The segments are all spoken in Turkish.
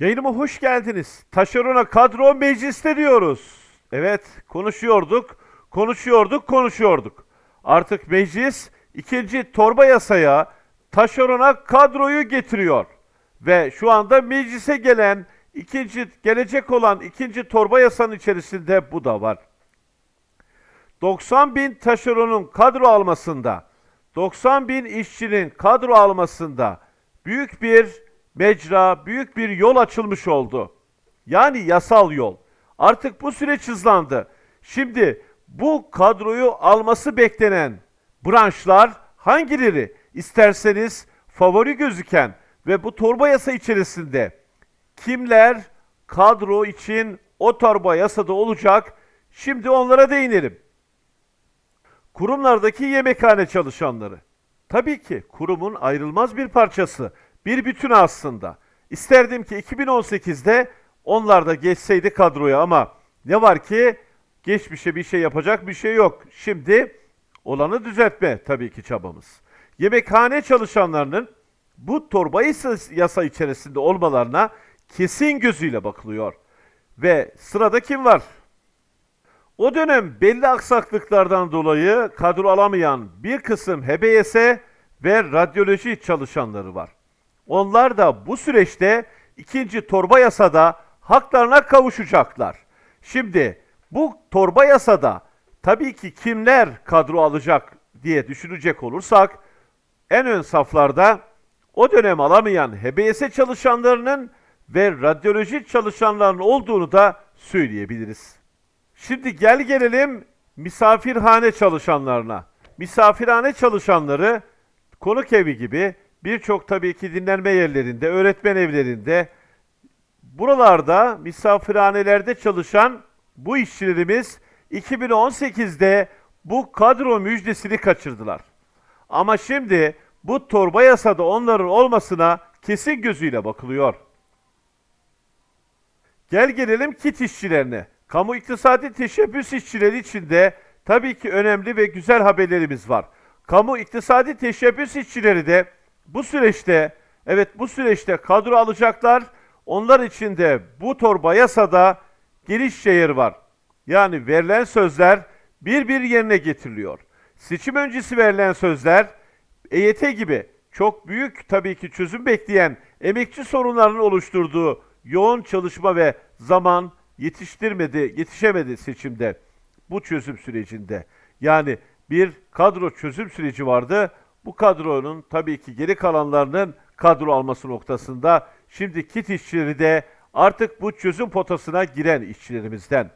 Yayınıma hoş geldiniz. Taşerona kadro mecliste diyoruz. Evet, konuşuyorduk, konuşuyorduk, konuşuyorduk. Artık meclis ikinci torba yasaya taşerona kadroyu getiriyor. Ve şu anda meclise gelen ikinci gelecek olan ikinci torba yasanın içerisinde bu da var. 90 bin taşeronun kadro almasında, 90 bin işçinin kadro almasında büyük bir mecra, büyük bir yol açılmış oldu. Yani yasal yol. Artık bu süreç hızlandı. Şimdi bu kadroyu alması beklenen branşlar hangileri? İsterseniz favori gözüken ve bu torba yasa içerisinde kimler kadro için o torba yasada olacak? Şimdi onlara değinelim. Kurumlardaki yemekhane çalışanları. Tabii ki kurumun ayrılmaz bir parçası, bir bütün aslında. İsterdim ki 2018'de onlar da geçseydi kadroya ama ne var ki geçmişe bir şey yapacak bir şey yok. Şimdi olanı düzeltme tabii ki çabamız. Yemekhane çalışanlarının bu torba yasa- yasa içerisinde olmalarına kesin gözüyle bakılıyor. Ve sırada kim var? O dönem belli aksaklıklardan dolayı kadro alamayan bir kısım HBS ve radyoloji çalışanları var. Onlar da bu süreçte ikinci torba yasada haklarına kavuşacaklar. Şimdi bu torba yasada tabii ki kimler kadro alacak diye düşünecek olursak en ön saflarda o dönem alamayan HBS çalışanlarının ve radyoloji çalışanların olduğunu da söyleyebiliriz. Şimdi gel gelelim misafirhane çalışanlarına. Misafirhane çalışanları konuk evi gibi birçok tabii ki dinlenme yerlerinde, öğretmen evlerinde, buralarda misafirhanelerde çalışan bu işçilerimiz 2018'de bu kadro müjdesini kaçırdılar. Ama şimdi bu torba yasada onların olmasına kesin gözüyle bakılıyor. Gel gelelim kit işçilerine. Kamu iktisadi teşebbüs işçileri için de tabii ki önemli ve güzel haberlerimiz var. Kamu iktisadi teşebbüs işçileri de bu süreçte, evet bu süreçte kadro alacaklar. Onlar için de bu torba yasada geniş şehir var. Yani verilen sözler bir bir yerine getiriliyor. Seçim öncesi verilen sözler EYT gibi çok büyük tabii ki çözüm bekleyen emekçi sorunlarının oluşturduğu yoğun çalışma ve zaman yetiştirmedi, yetişemedi seçimde bu çözüm sürecinde. Yani bir kadro çözüm süreci vardı. Bu kadronun tabii ki geri kalanlarının kadro alması noktasında şimdi kit işçileri de artık bu çözüm potasına giren işçilerimizden.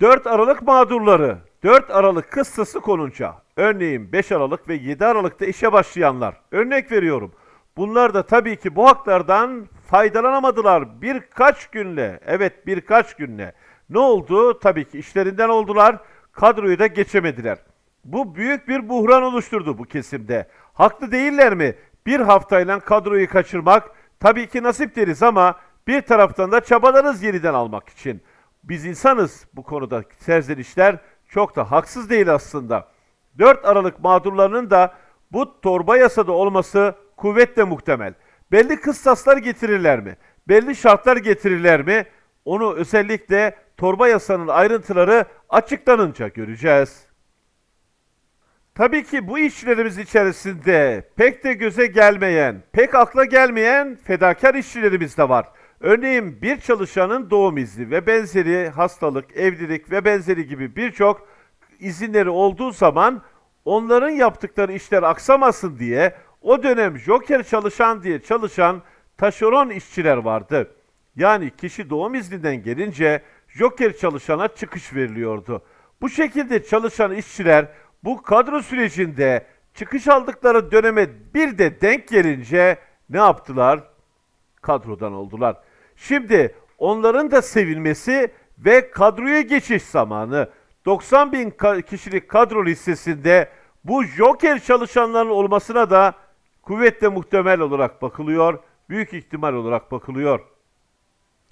4 Aralık mağdurları, 4 Aralık kıstası konunca, örneğin 5 Aralık ve 7 Aralık'ta işe başlayanlar, örnek veriyorum. Bunlar da tabii ki bu haklardan faydalanamadılar birkaç günle, evet birkaç günle. Ne oldu? Tabii ki işlerinden oldular, kadroyu da geçemediler. Bu büyük bir buhran oluşturdu bu kesimde. Haklı değiller mi? Bir haftayla kadroyu kaçırmak tabii ki nasip deriz ama bir taraftan da çabalarız yeniden almak için. Biz insanız bu konuda serzenişler çok da haksız değil aslında. 4 Aralık mağdurlarının da bu torba yasada olması kuvvetle muhtemel. Belli kıstaslar getirirler mi? Belli şartlar getirirler mi? Onu özellikle torba yasanın ayrıntıları açıklanınca göreceğiz. Tabii ki bu işçilerimiz içerisinde pek de göze gelmeyen, pek akla gelmeyen fedakar işçilerimiz de var. Örneğin bir çalışanın doğum izni ve benzeri hastalık, evlilik ve benzeri gibi birçok izinleri olduğu zaman onların yaptıkları işler aksamasın diye o dönem joker çalışan diye çalışan taşeron işçiler vardı. Yani kişi doğum izninden gelince joker çalışana çıkış veriliyordu. Bu şekilde çalışan işçiler bu kadro sürecinde çıkış aldıkları döneme bir de denk gelince ne yaptılar? Kadrodan oldular. Şimdi onların da sevilmesi ve kadroya geçiş zamanı 90 bin kişilik kadro listesinde bu joker çalışanların olmasına da kuvvetle muhtemel olarak bakılıyor, büyük ihtimal olarak bakılıyor.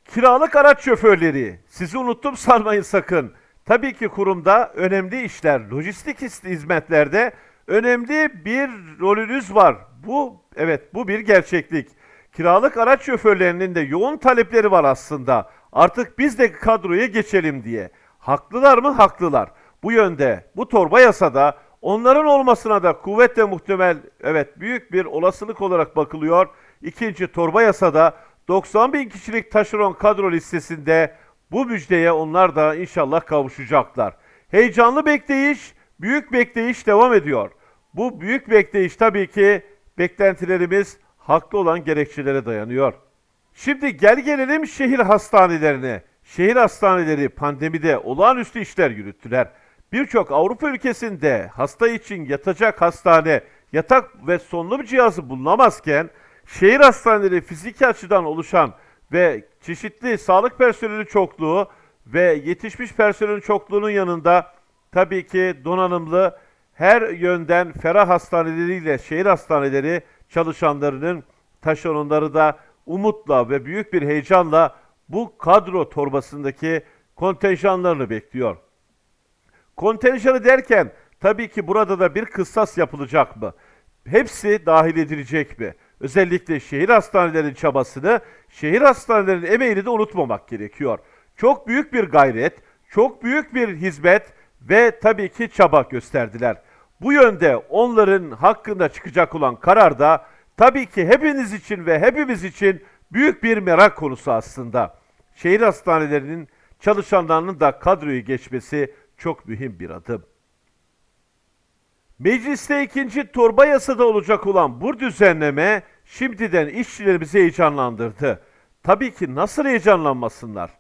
Kiralık araç şoförleri. Sizi unuttum sanmayın sakın. Tabii ki kurumda önemli işler, lojistik hizmetlerde önemli bir rolünüz var. Bu evet bu bir gerçeklik. Kiralık araç şoförlerinin de yoğun talepleri var aslında. Artık biz de kadroya geçelim diye. Haklılar mı? Haklılar. Bu yönde bu torba yasada onların olmasına da kuvvetle muhtemel evet büyük bir olasılık olarak bakılıyor. İkinci torba yasada 90 bin kişilik taşeron kadro listesinde bu müjdeye onlar da inşallah kavuşacaklar. Heyecanlı bekleyiş, büyük bekleyiş devam ediyor. Bu büyük bekleyiş tabii ki beklentilerimiz haklı olan gerekçelere dayanıyor. Şimdi gel gelelim şehir hastanelerine. Şehir hastaneleri pandemide olağanüstü işler yürüttüler. Birçok Avrupa ülkesinde hasta için yatacak hastane, yatak ve solunum cihazı bulunamazken şehir hastaneleri fiziki açıdan oluşan ve çeşitli sağlık personeli çokluğu ve yetişmiş personelin çokluğunun yanında tabii ki donanımlı her yönden ferah hastaneleriyle şehir hastaneleri çalışanlarının taşeronları da umutla ve büyük bir heyecanla bu kadro torbasındaki kontenjanlarını bekliyor. Kontenjanı derken tabii ki burada da bir kıssas yapılacak mı? Hepsi dahil edilecek mi? Özellikle şehir hastanelerinin çabasını, şehir hastanelerinin emeğini de unutmamak gerekiyor. Çok büyük bir gayret, çok büyük bir hizmet ve tabii ki çaba gösterdiler. Bu yönde onların hakkında çıkacak olan karar da tabii ki hepiniz için ve hepimiz için büyük bir merak konusu aslında. Şehir hastanelerinin çalışanlarının da kadroyu geçmesi çok mühim bir adım. Mecliste ikinci torba yasada olacak olan bu düzenleme şimdiden işçilerimizi heyecanlandırdı. Tabii ki nasıl heyecanlanmasınlar?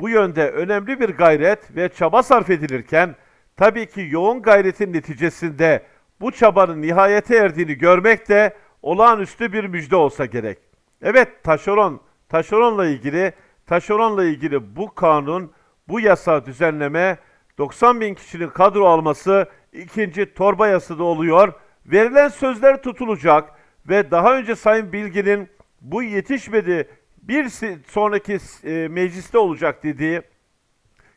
Bu yönde önemli bir gayret ve çaba sarf edilirken tabii ki yoğun gayretin neticesinde bu çabanın nihayete erdiğini görmek de olağanüstü bir müjde olsa gerek. Evet taşeron, taşeronla ilgili, taşeronla ilgili bu kanun, bu yasa düzenleme 90 bin kişinin kadro alması ikinci torba yasada oluyor. Verilen sözler tutulacak ve daha önce Sayın Bilgin'in bu yetişmedi bir sonraki e, mecliste olacak dediği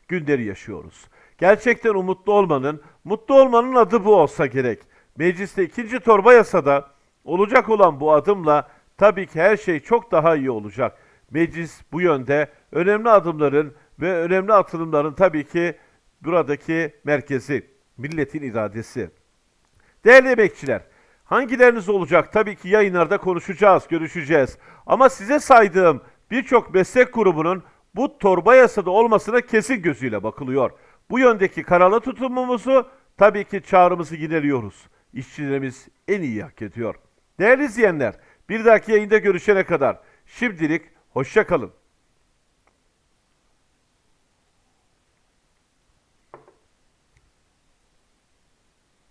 günleri yaşıyoruz. Gerçekten umutlu olmanın, mutlu olmanın adı bu olsa gerek. Mecliste ikinci torba yasada olacak olan bu adımla tabii ki her şey çok daha iyi olacak. Meclis bu yönde önemli adımların ve önemli atılımların tabii ki buradaki merkezi, milletin iradesi. Değerli emekçiler, hangileriniz olacak? Tabii ki yayınlarda konuşacağız, görüşeceğiz. Ama size saydığım birçok meslek grubunun bu torba yasada olmasına kesin gözüyle bakılıyor. Bu yöndeki kararlı tutumumuzu tabii ki çağrımızı yineliyoruz. İşçilerimiz en iyi hak ediyor. Değerli izleyenler, bir dahaki yayında görüşene kadar şimdilik hoşça kalın.